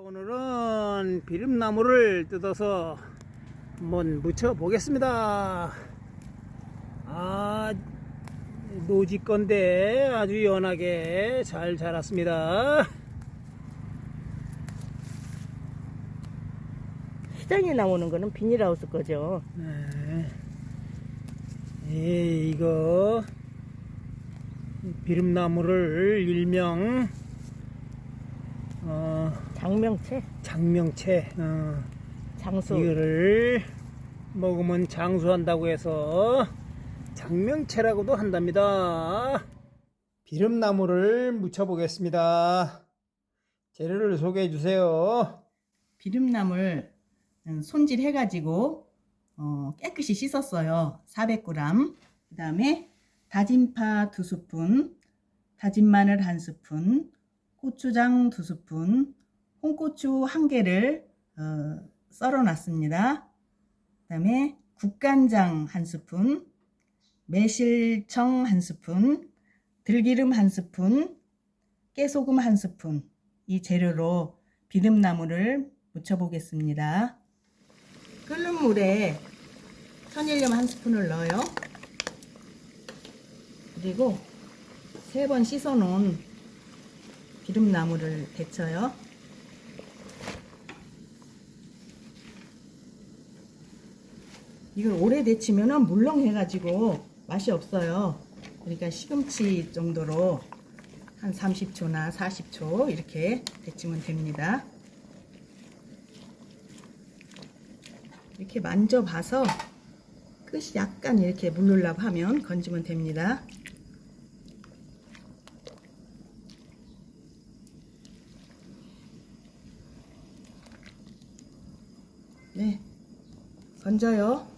오늘은 비름나무를 뜯어서 한번 묻혀 보겠습니다. 아, 노지 건데 아주 연하게 잘 자랐습니다. 시장에 나오는 거는 비닐하우스 거죠. 네. 예, 이거 비름나무를 일명 어, 장명채, 장명채 어, 장수. 이거를 먹으면 장수한다고 해서 장명채라고도 한답니다. 비름나무를 묻혀 보겠습니다. 재료를 소개해 주세요. 비름나물 음, 손질해 가지고 어, 깨끗이 씻었어요. 400g. 그 다음에 다진 파 2스푼, 다진 마늘 1스푼, 고추장 2스푼, 홍고추 1개를 어, 썰어 놨습니다. 그 다음에 국간장 1스푼, 매실청 1스푼, 들기름 1스푼, 깨소금 1스푼 이 재료로 비름나무를 묻혀보겠습니다. 끓는 물에 천일염 한 스푼을 넣어요. 그리고 세 번 씻어 놓은 비름나무를 데쳐요. 이걸 오래 데치면은 물렁해가지고 맛이 없어요. 그러니까 시금치 정도로 한 30초나 40초 이렇게 데치면 됩니다. 이렇게 만져봐서 끝이 약간 이렇게 물르려고 하면 건지면 됩니다. 네, 건져요.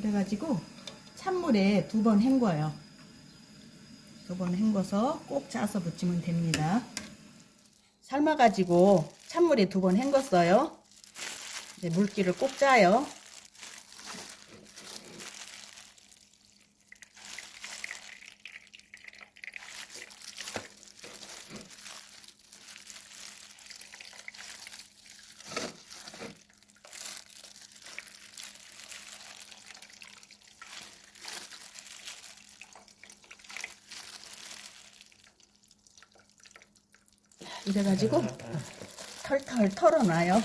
그래가지고 찬물에 두 번 헹궈요. 두 번 헹궈서 꼭 짜서 붙이면 됩니다. 삶아가지고 찬물에 두 번 헹궜어요. 이제 물기를 꼭 짜요. 이래가지고 털털 털어놔요.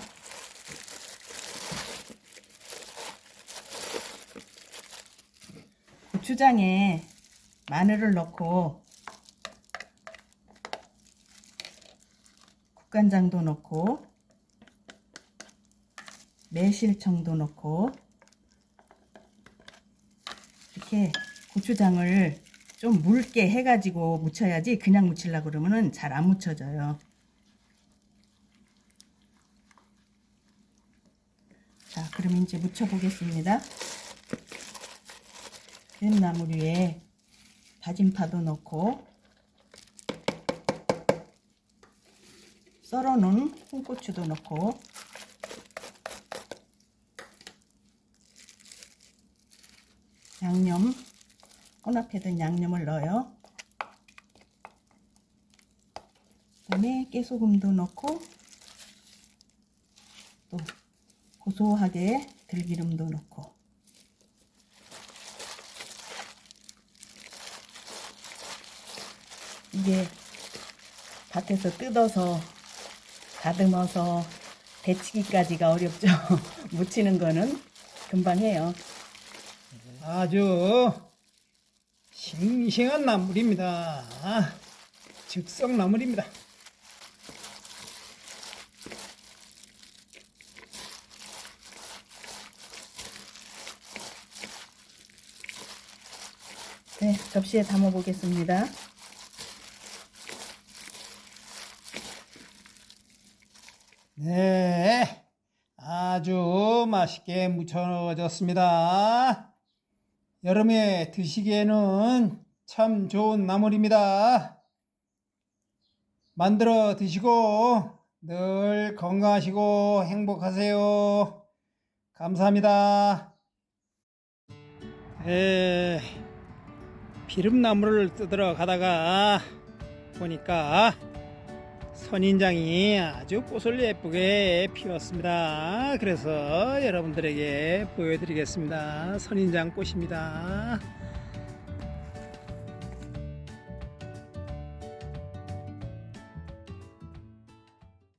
고추장에 마늘을 넣고 국간장도 넣고 매실청도 넣고 이렇게 고추장을 좀 묽게 해가지고 무쳐야지 그냥 무치려고 그러면은 잘 안 무쳐져요. 자, 그럼 이제 무쳐보겠습니다. 뱀나물 위에 다진 파도 넣고 썰어놓은 홍고추도 넣고 양념 혼합해 둔 양념을 넣어요. 그 다음에 깨소금도 넣고 또 고소하게 들기름도 넣고 이게 밭에서 뜯어서 다듬어서 데치기까지가 어렵죠. 무치는 거는 금방 해요. 아주 싱싱한 나물입니다. 즉석 나물입니다. 네, 접시에 담아 보겠습니다. 네, 아주 맛있게 무쳐졌습니다. 여름에 드시기에는 참 좋은 나물입니다. 만들어 드시고 늘 건강하시고 행복하세요. 감사합니다. 에, 기름나무를 뜯으러 가다가 보니까 선인장이 아주 꽃을 예쁘게 피웠습니다. 그래서 여러분들에게 보여드리겠습니다. 선인장 꽃입니다.